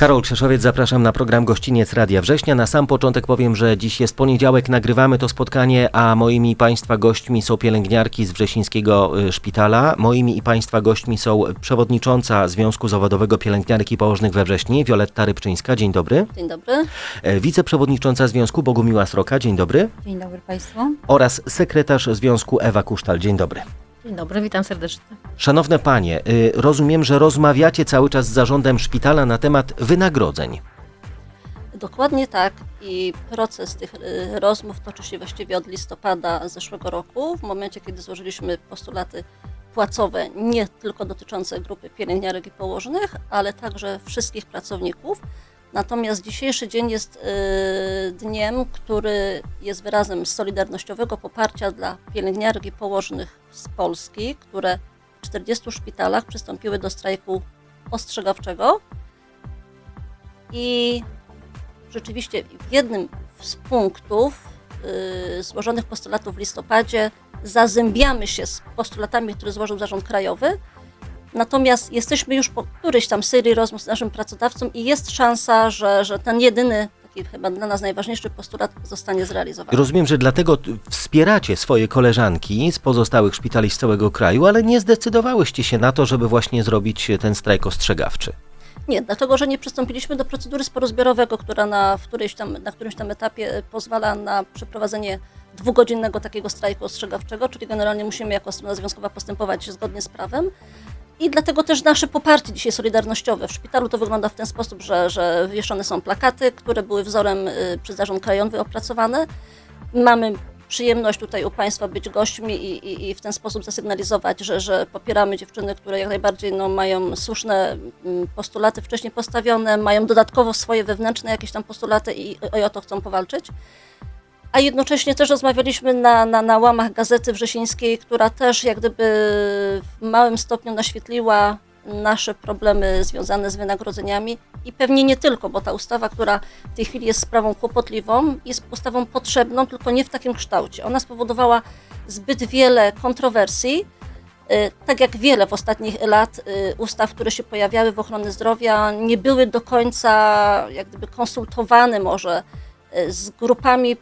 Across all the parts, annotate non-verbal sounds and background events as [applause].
Karol Krzeszowiec, zapraszam na program Gościniec Radia Września. Na sam początek powiem, że dziś jest poniedziałek, nagrywamy to spotkanie, a moimi Państwa gośćmi są pielęgniarki z Wrzesińskiego y, Szpitala. Moimi i Państwa gośćmi są przewodnicząca Związku Zawodowego Pielęgniarek i Położnych we Wrześni, Wioletta Rybczyńska, dzień dobry. Dzień dobry. E, Wiceprzewodnicząca Związku Bogumiła Sroka, dzień dobry. Dzień dobry Państwu. Oraz sekretarz Związku Ewa Kusztal, dzień dobry. Dzień dobry, witam serdecznie. Szanowne Panie, y, rozumiem, że rozmawiacie cały czas z zarządem szpitala na temat wynagrodzeń. Dokładnie tak. I proces tych y, rozmów toczy się właściwie od listopada zeszłego roku, w momencie, kiedy złożyliśmy postulaty płacowe, nie tylko dotyczące grupy pielęgniarek i położnych, ale także wszystkich pracowników. Natomiast dzisiejszy dzień jest y, dniem, który jest wyrazem solidarnościowego poparcia dla pielęgniarek i położnych z Polski, które w 40 szpitalach przystąpiły do strajku ostrzegawczego. I rzeczywiście w jednym z punktów y, złożonych postulatów w listopadzie zazębiamy się z postulatami, które złożył Zarząd Krajowy. Natomiast jesteśmy już po którejś tam serii rozmów z naszym pracodawcą i jest szansa, że, że ten jedyny, taki chyba dla nas najważniejszy postulat zostanie zrealizowany. Rozumiem, że dlatego wspieracie swoje koleżanki z pozostałych szpitali z całego kraju, ale nie zdecydowałyście się na to, żeby właśnie zrobić ten strajk ostrzegawczy. Nie, dlatego że nie przystąpiliśmy do procedury sporu zbiorowego, która na, w którejś tam, na którymś tam etapie e, pozwala na przeprowadzenie dwugodzinnego takiego strajku ostrzegawczego, czyli generalnie musimy jako strona związkowa postępować zgodnie z prawem. I dlatego też nasze poparcie dzisiaj solidarnościowe w szpitalu to wygląda w ten sposób, że, że wieszone są plakaty, które były wzorem y, przez zarząd krajowy opracowane. Mamy przyjemność tutaj u Państwa być gośćmi i, i, i w ten sposób zasygnalizować, że, że popieramy dziewczyny, które jak najbardziej no, mają słuszne mm, postulaty wcześniej postawione, mają dodatkowo swoje wewnętrzne jakieś tam postulaty i, i o to chcą powalczyć. A jednocześnie też rozmawialiśmy na, na, na łamach Gazety Wrzesińskiej, która też jak gdyby w małym stopniu naświetliła nasze problemy związane z wynagrodzeniami i pewnie nie tylko, bo ta ustawa, która w tej chwili jest sprawą kłopotliwą, jest ustawą potrzebną, tylko nie w takim kształcie. Ona spowodowała zbyt wiele kontrowersji, y, tak jak wiele w ostatnich lat y, ustaw, które się pojawiały w ochronie zdrowia, nie były do końca jak gdyby konsultowane może y, z grupami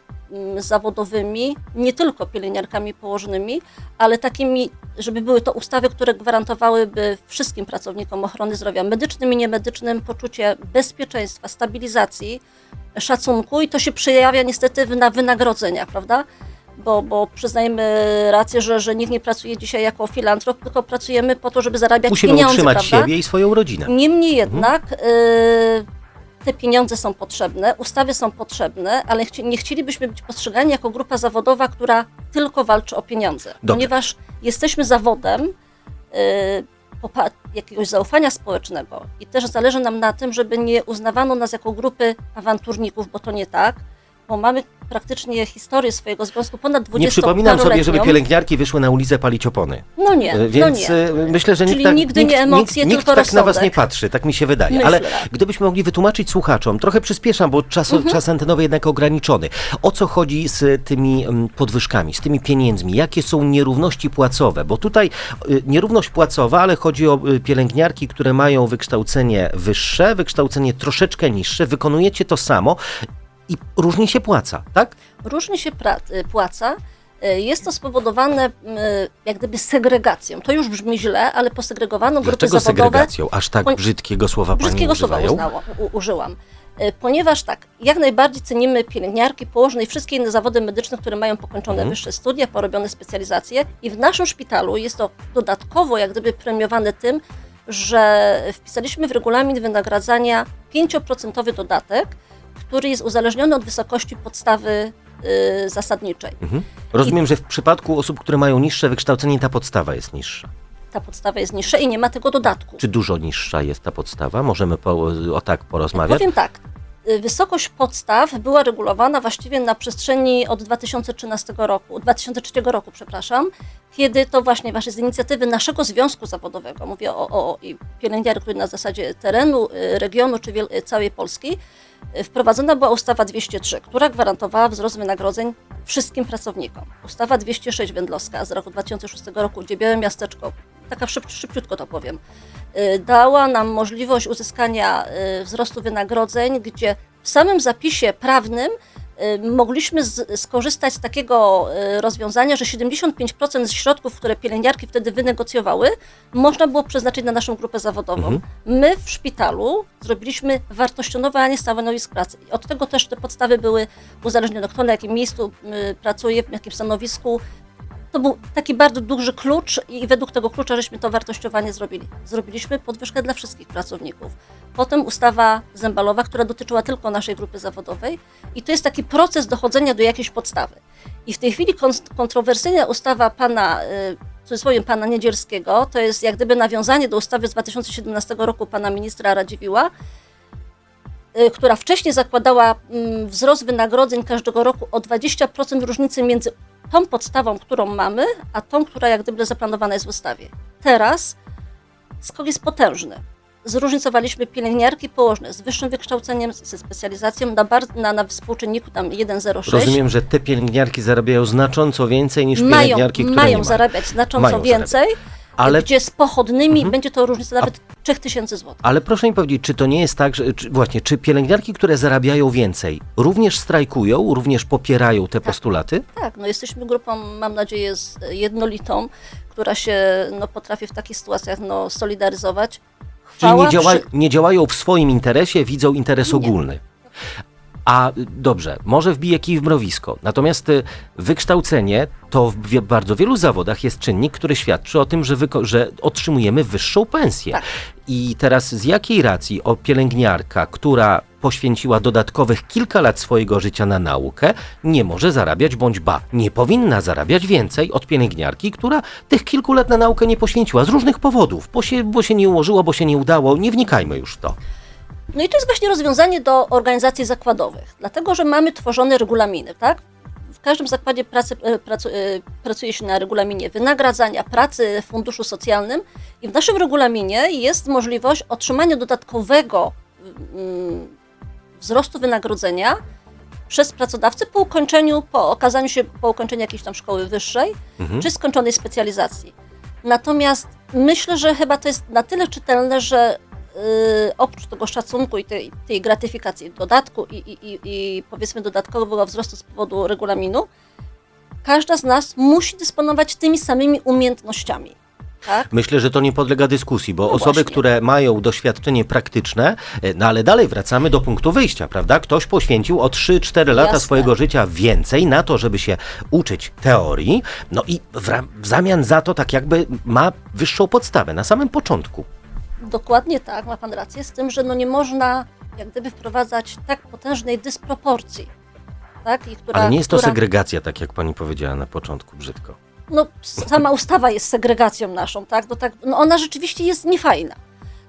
zawodowymi, nie tylko pielęgniarkami położnymi, ale takimi, żeby były to ustawy, które gwarantowałyby wszystkim pracownikom ochrony zdrowia, medycznym i niemedycznym, poczucie bezpieczeństwa, stabilizacji, szacunku i to się przejawia niestety na wynagrodzeniach, prawda? Bo, bo przyznajmy rację, że, że nikt nie pracuje dzisiaj jako filantrop, tylko pracujemy po to, żeby zarabiać Musimy pieniądze, utrzymać prawda? siebie i swoją rodzinę. Niemniej jednak y, te pieniądze są potrzebne, ustawy są potrzebne, ale chci- nie chcielibyśmy być postrzegani jako grupa zawodowa, która tylko walczy o pieniądze. Dobrze. Ponieważ jesteśmy zawodem y, popa- jakiegoś zaufania społecznego i też zależy nam na tym, żeby nie uznawano nas jako grupy awanturników, bo to nie tak, bo mamy praktycznie historię swojego związku ponad 20 Nie przypominam sobie, żeby pielęgniarki wyszły na ulicę palić opony. No nie, E, no Więc nie. e, myślę, że Czyli nikt, tak, nigdy nikt, nie emocje, nikt, nikt tylko tak na was rozsądek. nie patrzy, tak mi się wydaje. Myślę, Ale gdybyśmy mogli wytłumaczyć słuchaczom, trochę przyspieszam, bo czas, Mhm. czas antenowy jednak ograniczony. O co chodzi z tymi mm, podwyżkami, z tymi pieniędzmi? Jakie są nierówności płacowe? Bo tutaj y, nierówność płacowa, ale chodzi o y, pielęgniarki, które mają wykształcenie wyższe, wykształcenie troszeczkę niższe, wykonujecie to samo i różni się płaca, tak? różni się y, płaca. Y, Jest to spowodowane y, jak gdyby segregacją. To już brzmi źle, ale posegregowano grupy Dlaczego zawodowe. segregacją? Aż tak brzydkiego słowa pani Brzydkiego słowa używają? uznało, u, użyłam. Ponieważ tak, jak najbardziej cenimy pielęgniarki, położne i wszystkie inne zawody medyczne, które mają pokończone Mhm. wyższe studia, porobione specjalizacje. I w naszym szpitalu jest to dodatkowo jak gdyby premiowane tym, że wpisaliśmy w regulamin wynagradzania 5% dodatek, który jest uzależniony od wysokości podstawy y, zasadniczej. Mhm. Rozumiem, że w przypadku osób, które mają niższe wykształcenie, ta podstawa jest niższa. Ta podstawa jest niższa i nie ma tego dodatku. Czy dużo niższa jest ta podstawa? Możemy po, o tak porozmawiać? Powiem tak. Wysokość podstaw była regulowana właściwie na przestrzeni od 2013 roku, 2003 roku, przepraszam, kiedy to właśnie właśnie z inicjatywy naszego związku zawodowego, mówię o, o, pielęgniarek, który na zasadzie terenu, y, regionu czy y, całej Polski, y, wprowadzona była ustawa 203, która gwarantowała wzrost wynagrodzeń wszystkim pracownikom. Ustawa 206 wędlowska z roku 2006 roku, gdzie Białe Miasteczko taka szyb, szybciutko to powiem, y, dała nam możliwość uzyskania y, wzrostu wynagrodzeń, gdzie w samym zapisie prawnym y, mogliśmy z, skorzystać z takiego rozwiązania, że 75% środków, które pielęgniarki wtedy wynegocjowały, można było przeznaczyć na naszą grupę zawodową. Mhm. My w szpitalu zrobiliśmy wartościowanie stanowisk pracy. I od tego też te podstawy były uzależnione, kto na jakim miejscu pracuje, w jakim stanowisku. To był taki bardzo duży klucz i według tego klucza żeśmy to wartościowanie zrobili. Zrobiliśmy podwyżkę dla wszystkich pracowników. Potem ustawa zębalowa, która dotyczyła tylko naszej grupy zawodowej i to jest taki proces dochodzenia do jakiejś podstawy. I w tej chwili kon- kontrowersyjna ustawa pana, y, w cudzysłowie pana Niedzielskiego, to jest jak gdyby nawiązanie do ustawy z 2017 roku pana ministra Radziwiła, która wcześniej zakładała mm, wzrost wynagrodzeń każdego roku o 20% różnicy między tą podstawą, którą mamy, a tą, która jak gdyby zaplanowana jest w ustawie. Teraz skok jest potężny. Zróżnicowaliśmy pielęgniarki położne z wyższym wykształceniem, ze specjalizacją na, bar- na, na współczynniku tam 1,06. Rozumiem, że te pielęgniarki zarabiają znacząco więcej niż mają, pielęgniarki, które mają nie zarabiać znacząco Mają zarabiać. Ale gdzie z pochodnymi Mhm. będzie to różnica nawet 3000 zł. Ale proszę mi powiedzieć, czy to nie jest tak, że czy, właśnie, czy pielęgniarki, które zarabiają więcej, również strajkują, również popierają te postulaty? Tak, no jesteśmy grupą, mam nadzieję, z- jednolitą, która się no, potrafi w takich sytuacjach no, solidaryzować. Czyli Chwała nie, działa, przy- nie działają w swoim interesie, widzą interes Nie. ogólny. A dobrze, może wbije kij w mrowisko. Natomiast y, wykształcenie to w bardzo wielu zawodach jest czynnik, który świadczy o tym, że, że otrzymujemy wyższą pensję. Tak. I teraz z jakiej racji o pielęgniarka, która poświęciła dodatkowych kilka lat swojego życia na naukę, nie może zarabiać, bądź ba, nie powinna zarabiać więcej od pielęgniarki, która tych kilku lat na naukę nie poświęciła z różnych powodów, bo się, bo się nie ułożyło, bo się nie udało, nie wnikajmy już w to. No i to jest właśnie rozwiązanie do organizacji zakładowych, dlatego że mamy tworzone regulaminy, tak? W każdym zakładzie pracy e, pracu, e, pracuje się na regulaminie wynagradzania, pracy w funduszu socjalnym i w naszym regulaminie jest możliwość otrzymania dodatkowego mm, wzrostu wynagrodzenia przez pracodawcę po ukończeniu, po okazaniu się, po ukończeniu jakiejś tam szkoły wyższej, Mhm. czy skończonej specjalizacji. Natomiast myślę, że chyba to jest na tyle czytelne, że oprócz tego szacunku i tej, tej gratyfikacji, dodatku i, i, i, powiedzmy dodatkowego wzrostu z powodu regulaminu, każda z nas musi dysponować tymi samymi umiejętnościami. Tak? Myślę, że to nie podlega dyskusji, bo No osoby, właśnie. które mają doświadczenie praktyczne, e, no ale dalej wracamy do punktu wyjścia, prawda? Ktoś poświęcił o 3-4 lata Jasne. swojego życia więcej na to, żeby się uczyć teorii, no i w, w zamian za to tak jakby ma wyższą podstawę na samym początku. Dokładnie tak, ma Pan rację, z tym, że no nie można jak gdyby wprowadzać tak potężnej dysproporcji. Tak? I która, Ale nie jest to która, segregacja, tak jak pani powiedziała na początku, brzydko. no, sama ustawa jest segregacją naszą, tak? No, tak no ona rzeczywiście jest niefajna.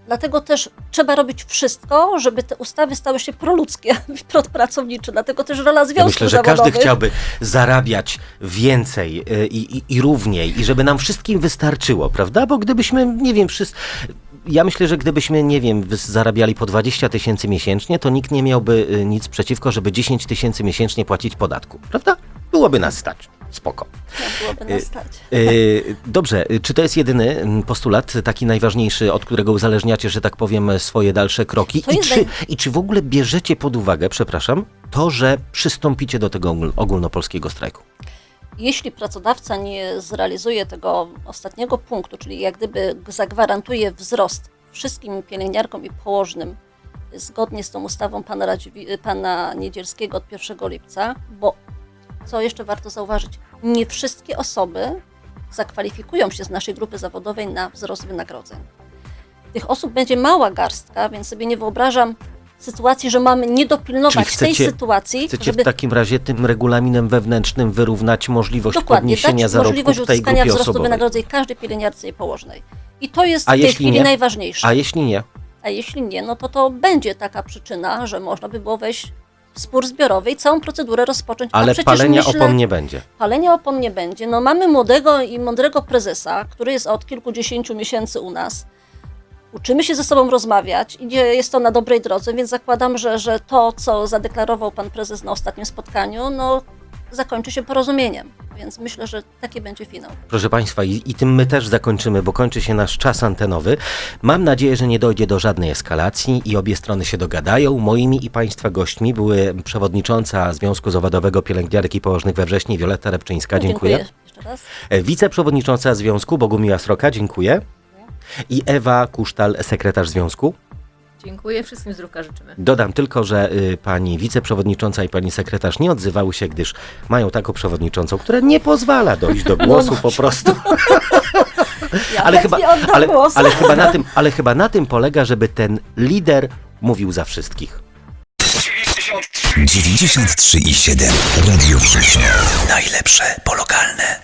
Dlatego też trzeba robić wszystko, żeby te ustawy stały się proludzkie, [laughs] propracownicze. Dlatego też rola związków Ja myślę, że każdy zawodowych. chciałby zarabiać więcej y, i, i, i równiej i żeby nam wszystkim wystarczyło, prawda? Bo gdybyśmy, nie wiem, wszyscy... Ja myślę, że gdybyśmy, nie wiem, zarabiali po 20 tysięcy miesięcznie, to nikt nie miałby y, nic przeciwko, żeby 10 tysięcy miesięcznie płacić podatku, prawda? Byłoby nas stać. Spoko. No, byłoby nas stać. Y, Dobrze, y, czy to jest jedyny mm, postulat, taki najważniejszy, od którego uzależniacie, że tak powiem, swoje dalsze kroki? I czy, naj- I czy w ogóle bierzecie pod uwagę, przepraszam, to, że przystąpicie do tego ogól- ogólnopolskiego strajku? Jeśli pracodawca nie zrealizuje tego ostatniego punktu, czyli jak gdyby zagwarantuje wzrost wszystkim pielęgniarkom i położnym zgodnie z tą ustawą pana, Radziwi, pana Niedzielskiego od 1 lipca, bo co jeszcze warto zauważyć, nie wszystkie osoby zakwalifikują się z naszej grupy zawodowej na wzrost wynagrodzeń. Tych osób będzie mała garstka, więc sobie nie wyobrażam sytuacji, że mamy nie dopilnować Czyli tej chcecie- sytuacji, Chcecie żeby w takim razie tym regulaminem wewnętrznym wyrównać możliwość Dokładnie, podniesienia dać zarobków możliwość tej uzyskania grupie wzrostu osobowej? wynagrodzeń każdej pielęgniarce i położnej. I to jest A w tej chwili nie? najważniejsze. A jeśli nie? A jeśli nie, no to to będzie taka przyczyna, że można by było wejść w spór zbiorowy i całą procedurę rozpocząć. Ale palenia myślę, opon nie będzie. Palenia opon nie będzie. No mamy młodego i mądrego prezesa, który jest od kilkudziesięciu miesięcy u nas. Uczymy się ze sobą rozmawiać, idzie, jest to na dobrej drodze, więc zakładam, że, że to, co zadeklarował pan prezes na ostatnim spotkaniu, no zakończy się porozumieniem. Więc myślę, że taki będzie finał. Proszę Państwa, i, i tym my też zakończymy, bo kończy się nasz czas antenowy. Mam nadzieję, że nie dojdzie do żadnej eskalacji i obie strony się dogadają. Moimi i Państwa gośćmi były przewodnicząca Związku Zawodowego Pielęgniarek i Położnych we Wrześni, Wioletta Repczyńska, dziękuję. jeszcze raz. E, Wiceprzewodnicząca Związku Bogumiła Sroka, dziękuję. I Ewa Kusztal, sekretarz Związku. Dziękuję, wszystkim zdrówka życzymy. Dodam tylko, że y, pani wiceprzewodnicząca i pani sekretarz nie odzywały się, gdyż mają taką przewodniczącą, która nie pozwala dojść do głosu po prostu. [laughs] Ja ale, chyba, ale, głos. ale, chyba na tym, [laughs] ale chyba na tym polega, żeby ten lider mówił za wszystkich. 93 i 7 Radio Września. Najlepsze po lokalne.